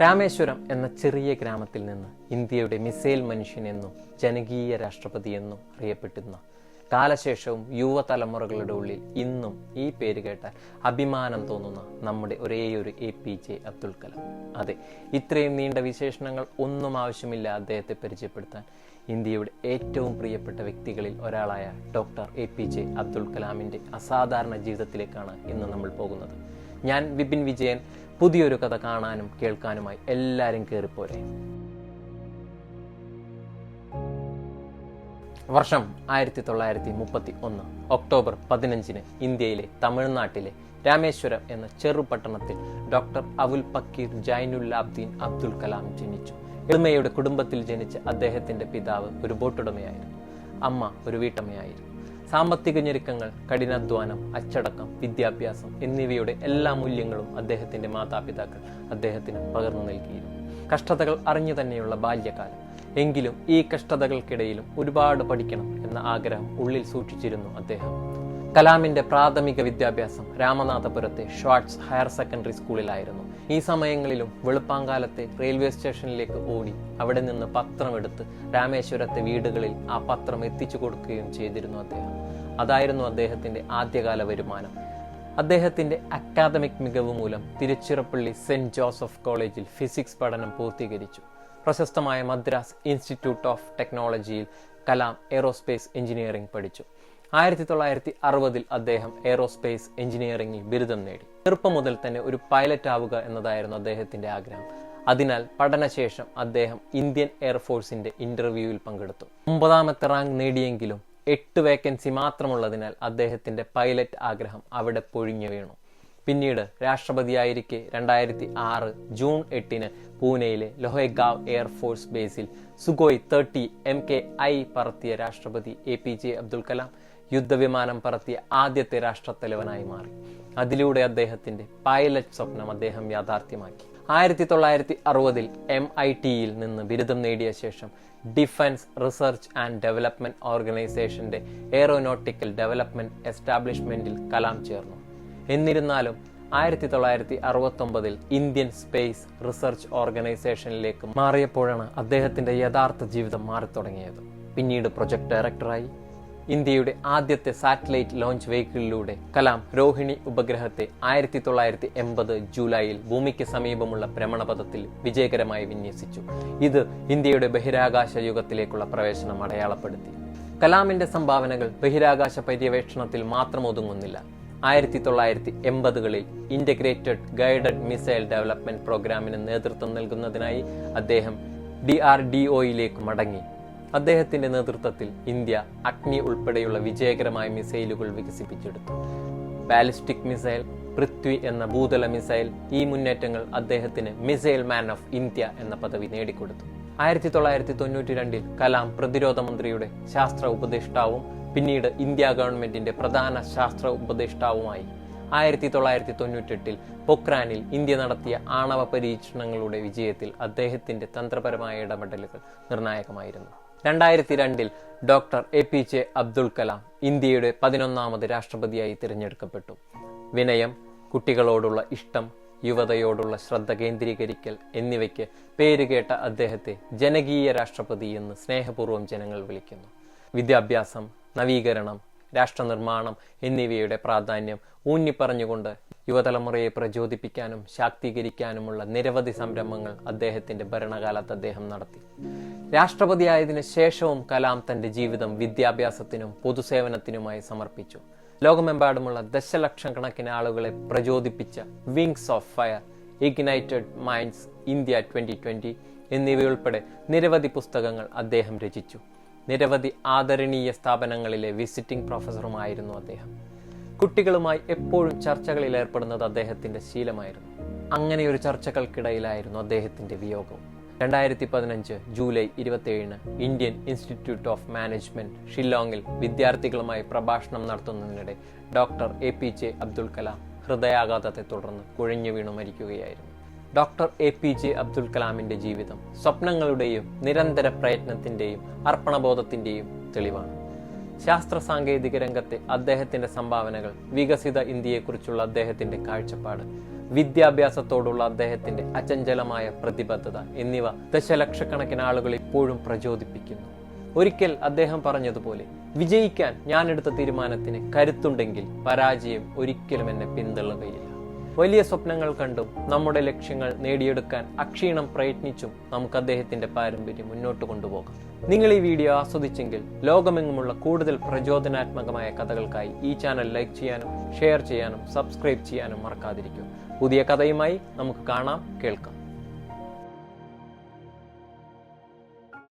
രാമേശ്വരം എന്ന ചെറിയ ഗ്രാമത്തിൽ നിന്ന് ഇന്ത്യയുടെ മിസൈൽ മനുഷ്യൻ എന്നും ജനകീയ രാഷ്ട്രപതി എന്നും അറിയപ്പെട്ടിരുന്ന കാലശേഷവും യുവതലമുറകളുടെ ഉള്ളിൽ ഇന്നും ഈ പേര് കേട്ടാൽ അഭിമാനം തോന്നുന്ന നമ്മുടെ ഒരേയൊരു A P J Abdul Kalam. അതെ ഇത്രയും നീണ്ട വിശേഷണങ്ങൾ ഒന്നും ആവശ്യമില്ല അദ്ദേഹത്തെ പരിചയപ്പെടുത്താൻ ഇന്ത്യയുടെ ഏറ്റവും പ്രിയപ്പെട്ട വ്യക്തികളിൽ ഒരാളായ doctor A P J Abdul കലാമിന്റെ അസാധാരണ ജീവിതത്തിലേക്കാണ് ഇന്ന് നമ്മൾ പോകുന്നത്. ഞാൻ വിപിൻ വിജയൻ പുതിയൊരു കഥ കാണാനും കേൾക്കാനുമായി എല്ലാവരും കയറിപ്പോരെ വർഷം ആയിരത്തി തൊള്ളായിരത്തി മുപ്പത്തി ഒന്ന് ഒക്ടോബർ പതിനഞ്ചിന് ഇന്ത്യയിലെ തമിഴ്നാട്ടിലെ രാമേശ്വരം എന്ന ചെറുപട്ടണത്തിൽ ഡോക്ടർ അവുൽ പക്കീർ ജൈനുല്ലാബ്ദീൻ അബ്ദുൽ കലാം ജനിച്ചു. എളിമയുടെ കുടുംബത്തിൽ ജനിച്ച അദ്ദേഹത്തിന്റെ പിതാവ് ഒരു ബോട്ടുടമയായിരുന്നു. അമ്മ ഒരു വീട്ടമ്മയായിരുന്നു. സാമ്പത്തിക ഞെരുക്കങ്ങൾ കഠിനാധ്വാനം അച്ചടക്കം വിദ്യാഭ്യാസം എന്നിവയുടെ എല്ലാ മൂല്യങ്ങളും അദ്ദേഹത്തിന്റെ മാതാപിതാക്കൾ അദ്ദേഹത്തിന് പകർന്നു നൽകിയിരുന്നു. കഷ്ടതകൾ അറിഞ്ഞു തന്നെയുള്ള ബാല്യകാലം. എങ്കിലും ഈ കഷ്ടതകൾക്കിടയിലും ഒരുപാട് പഠിക്കണം എന്ന ആഗ്രഹം ഉള്ളിൽ സൂക്ഷിച്ചിരുന്നു അദ്ദേഹം. കലാമിന്റെ പ്രാഥമിക വിദ്യാഭ്യാസം രാമനാഥപുരത്തെ ഷ്വാർട്സ് ഹയർ സെക്കൻഡറി സ്കൂളിലായിരുന്നു. ഈ സമയങ്ങളിലും വെളുപ്പാങ്കാലത്തെ റെയിൽവേ സ്റ്റേഷനിലേക്ക് ഓടി അവിടെ നിന്ന് പത്രമെടുത്ത് രാമേശ്വരത്തെ വീടുകളിൽ ആ പത്രം എത്തിച്ചു കൊടുക്കുകയും ചെയ്തിരുന്നു അദ്ദേഹം. അതായിരുന്നു അദ്ദേഹത്തിന്റെ ആദ്യകാല വരുമാനം. അദ്ദേഹത്തിന്റെ അക്കാദമിക് മികവ് മൂലം തിരുച്ചിറപ്പള്ളി സെന്റ് ജോസഫ് കോളേജിൽ ഫിസിക്സ് പഠനം പൂർത്തീകരിച്ചു. പ്രശസ്തമായ മദ്രാസ് ഇൻസ്റ്റിറ്റ്യൂട്ട് ഓഫ് ടെക്നോളജിയിൽ കലാം എയ്റോസ്പേസ് എഞ്ചിനീയറിംഗ് പഠിച്ചു. ആയിരത്തി തൊള്ളായിരത്തി അറുപതിൽ അദ്ദേഹം എയ്റോസ്പേസ് എഞ്ചിനീയറിംഗിൽ ബിരുദം നേടി. ചെറുപ്പം മുതൽ തന്നെ ഒരു പൈലറ്റ് ആവുക എന്നതായിരുന്നു അദ്ദേഹത്തിന്റെ ആഗ്രഹം. അതിനാൽ പഠനശേഷം അദ്ദേഹം ഇന്ത്യൻ എയർഫോഴ്സിന്റെ ഇന്റർവ്യൂവിൽ പങ്കെടുത്തു. ഒമ്പതാമത്തെ റാങ്ക് നേടിയെങ്കിലും എട്ട് വേക്കൻസി മാത്രമുള്ളതിനാൽ അദ്ദേഹത്തിന്റെ പൈലറ്റ് ആഗ്രഹം അവിടെ പൊഴിഞ്ഞു വീണു. പിന്നീട് രാഷ്ട്രപതിയായിരിക്കെ രണ്ടായിരത്തി ആറ് ജൂൺ എട്ടിന് പൂനെയിലെ Lohegaon air force Basil Sukhoi thirty M K I പറത്തിയ രാഷ്ട്രപതി A P J Abdul Kalam യുദ്ധവിമാനം പറത്തിയ ആദ്യത്തെ രാഷ്ട്രത്തലവനായി മാറി. അതിലൂടെ അദ്ദേഹത്തിന്റെ പൈലറ്റ് സ്വപ്നം അദ്ദേഹം യാഥാർത്ഥ്യമാക്കി. ആയിരത്തി തൊള്ളായിരത്തി അറുപതിൽ എം ഐ ടിയിൽ നിന്ന് ബിരുദം നേടിയ ശേഷം ഡിഫൻസ് റിസർച്ച് ആൻഡ് ഡെവലപ്മെന്റ് ഓർഗനൈസേഷന്റെ എയറോനോട്ടിക്കൽ ഡെവലപ്മെന്റ് എസ്റ്റാബ്ലിഷ്മെന്റിൽ കലാം ചേർന്നു. എന്നിരുന്നാലും ആയിരത്തി തൊള്ളായിരത്തി അറുപത്തി ഒമ്പതിൽ ഇന്ത്യൻ സ്പേസ് റിസർച്ച് ഓർഗനൈസേഷനിലേക്ക് മാറിയപ്പോഴാണ് അദ്ദേഹത്തിന്റെ യഥാർത്ഥ ജീവിതം മാറിത്തുടങ്ങിയത്. പിന്നീട് പ്രൊജക്ട് ഡയറക്ടറായി. ഇന്ത്യയുടെ ആദ്യത്തെ സാറ്റലൈറ്റ് ലോഞ്ച് വെഹിക്കിളിലൂടെ കലാം രോഹിണി ഉപഗ്രഹത്തെ ആയിരത്തി തൊള്ളായിരത്തി എൺപത് ജൂലൈയിൽ ഭൂമിക്ക് സമീപമുള്ള ഭ്രമണപഥത്തിൽ വിജയകരമായി വിന്യസിച്ചു. ഇത് ഇന്ത്യയുടെ ബഹിരാകാശ യുഗത്തിലേക്കുള്ള പ്രവേശനം അടയാളപ്പെടുത്തി. കലാമിന്റെ സംഭാവനകൾ ബഹിരാകാശ പര്യവേക്ഷണത്തിൽ മാത്രം ഒതുങ്ങുന്നില്ല. ആയിരത്തി തൊള്ളായിരത്തി എൺപതുകളിൽ ഇന്റഗ്രേറ്റഡ് ഗൈഡഡ് മിസൈൽ ഡെവലപ്മെന്റ് പ്രോഗ്രാമിന് നേതൃത്വം നൽകുന്നതിനായി അദ്ദേഹം ഡി ആർ ഡി ഒയിലേക്ക് മടങ്ങി. അദ്ദേഹത്തിന്റെ നേതൃത്വത്തിൽ ഇന്ത്യ അഗ്നി ഉൾപ്പെടെയുള്ള വിജയകരമായ മിസൈലുകൾ വികസിപ്പിച്ചെടുത്തു. ബാലിസ്റ്റിക് മിസൈൽ പൃഥ്വി എന്ന ഭൂതല മിസൈൽ ഈ മുന്നേറ്റങ്ങൾ അദ്ദേഹത്തിന് മിസൈൽ മാൻ ഓഫ് ഇന്ത്യ എന്ന പദവി നേടിക്കൊടുത്തു. ആയിരത്തി തൊള്ളായിരത്തി തൊണ്ണൂറ്റി രണ്ടിൽ കലാം പ്രതിരോധ മന്ത്രിയുടെ ശാസ്ത്ര ഉപദേഷ്ടാവും പിന്നീട് ഇന്ത്യ ഗവൺമെന്റിന്റെ പ്രധാന ശാസ്ത്ര ഉപദേഷ്ടാവുമായി. ആയിരത്തി തൊള്ളായിരത്തി തൊണ്ണൂറ്റെട്ടിൽ പൊക്രാനിൽ ഇന്ത്യ നടത്തിയ ആണവ പരീക്ഷണങ്ങളുടെ വിജയത്തിൽ അദ്ദേഹത്തിന്റെ തന്ത്രപരമായ ഇടപെടലുകൾ നിർണായകമായിരുന്നു. രണ്ടായിരത്തി രണ്ടിൽ doctor A P J Abdul Kalam ഇന്ത്യയുടെ പതിനൊന്നാമത് രാഷ്ട്രപതിയായി തിരഞ്ഞെടുക്കപ്പെട്ടു. വിനയം കുട്ടികളോടുള്ള ഇഷ്ടം യുവതയോടുള്ള ശ്രദ്ധ കേന്ദ്രീകരിക്കൽ എന്നിവയ്ക്ക് പേരുകേട്ട അദ്ദേഹത്തെ ജനകീയ രാഷ്ട്രപതി എന്ന് സ്നേഹപൂർവം ജനങ്ങൾ വിളിക്കുന്നു. വിദ്യാഭ്യാസം നവീകരണം രാഷ്ട്രനിർമ്മാണം എന്നിവയുടെ പ്രാധാന്യം ഊന്നിപ്പറഞ്ഞുകൊണ്ട് യുവതലമുറയെ പ്രചോദിപ്പിക്കാനും ശാക്തീകരിക്കാനുമുള്ള നിരവധി സംരംഭങ്ങൾ അദ്ദേഹത്തിന്റെ ഭരണകാലത്ത് അദ്ദേഹം നടത്തി. രാഷ്ട്രപതിയായതിനു ശേഷവും കലാം തന്റെ ജീവിതം വിദ്യാഭ്യാസത്തിനും പൊതുസേവനത്തിനുമായി സമർപ്പിച്ചു. ലോകമെമ്പാടുമുള്ള ദശലക്ഷം കണക്കിന് ആളുകളെ പ്രചോദിപ്പിച്ച wings of fire ignited minds India twenty twenty എന്നിവയുൾപ്പെടെ നിരവധി പുസ്തകങ്ങൾ അദ്ദേഹം രചിച്ചു. നിരവധി ആദരണീയ സ്ഥാപനങ്ങളിലെ വിസിറ്റിംഗ് പ്രൊഫസറുമായിരുന്നു അദ്ദേഹം. കുട്ടികളുമായി എപ്പോഴും ചർച്ചകളിൽ ഏർപ്പെടുന്നത് അദ്ദേഹത്തിന്റെ ശീലമായിരുന്നു. അങ്ങനെയൊരു ചർച്ചകൾക്കിടയിലായിരുന്നു അദ്ദേഹത്തിന്റെ വിയോഗം. രണ്ടായിരത്തി പതിനഞ്ച് ജൂലൈ ഇരുപത്തിയേഴിന് ഇന്ത്യൻ ഇൻസ്റ്റിറ്റ്യൂട്ട് ഓഫ് മാനേജ്മെന്റ് ഷില്ലോങ്ങിൽ വിദ്യാർത്ഥികളുമായി പ്രഭാഷണം നടത്തുന്നതിനിടെ doctor A P J Abdul Kalam ഹൃദയാഘാതത്തെ തുടർന്ന് കുഴഞ്ഞു വീണു മരിക്കുകയായിരുന്നു. Doctor A P J Abdul കലാമിന്റെ ജീവിതം സ്വപ്നങ്ങളുടെയും നിരന്തര പ്രയത്നത്തിന്റെയും അർപ്പണബോധത്തിന്റെയും തെളിവാണ്. ശാസ്ത്ര സാങ്കേതിക രംഗത്തെ അദ്ദേഹത്തിന്റെ സംഭാവനകൾ വികസിത ഇന്ത്യയെക്കുറിച്ചുള്ള അദ്ദേഹത്തിന്റെ കാഴ്ചപ്പാട് വിദ്യാഭ്യാസത്തോടുള്ള അദ്ദേഹത്തിന്റെ അചഞ്ചലമായ പ്രതിബദ്ധത എന്നിവ ദശലക്ഷക്കണക്കിന് ആളുകൾ ഇപ്പോഴും പ്രചോദിപ്പിക്കുന്നു. ഒരിക്കൽ അദ്ദേഹം പറഞ്ഞതുപോലെ വിജയിക്കാൻ ഞാൻ എടുത്ത തീരുമാനത്തിന് കരുത്തുണ്ടെങ്കിൽ പരാജയം ഒരിക്കലും എന്നെ പിന്തള്ളുകയില്ല. വലിയ സ്വപ്നങ്ങൾ കണ്ടും നമ്മുടെ ലക്ഷ്യങ്ങൾ നേടിയെടുക്കാൻ അക്ഷീണം പ്രയത്നിച്ചും നമുക്ക് അദ്ദേഹത്തിന്റെ പാരമ്പര്യം മുന്നോട്ട് കൊണ്ടുപോകാം. നിങ്ങൾ ഈ വീഡിയോ ആസ്വദിച്ചെങ്കിൽ ലോകമെങ്ങുമുള്ള കൂടുതൽ പ്രചോദനാത്മകമായ കഥകൾക്കായി ഈ ചാനൽ ലൈക്ക് ചെയ്യാനും ഷെയർ ചെയ്യാനും സബ്സ്ക്രൈബ് ചെയ്യാനും മറക്കാതിരിക്കും. പുതിയ കഥയുമായി നമുക്ക് കാണാം കേൾക്കാം.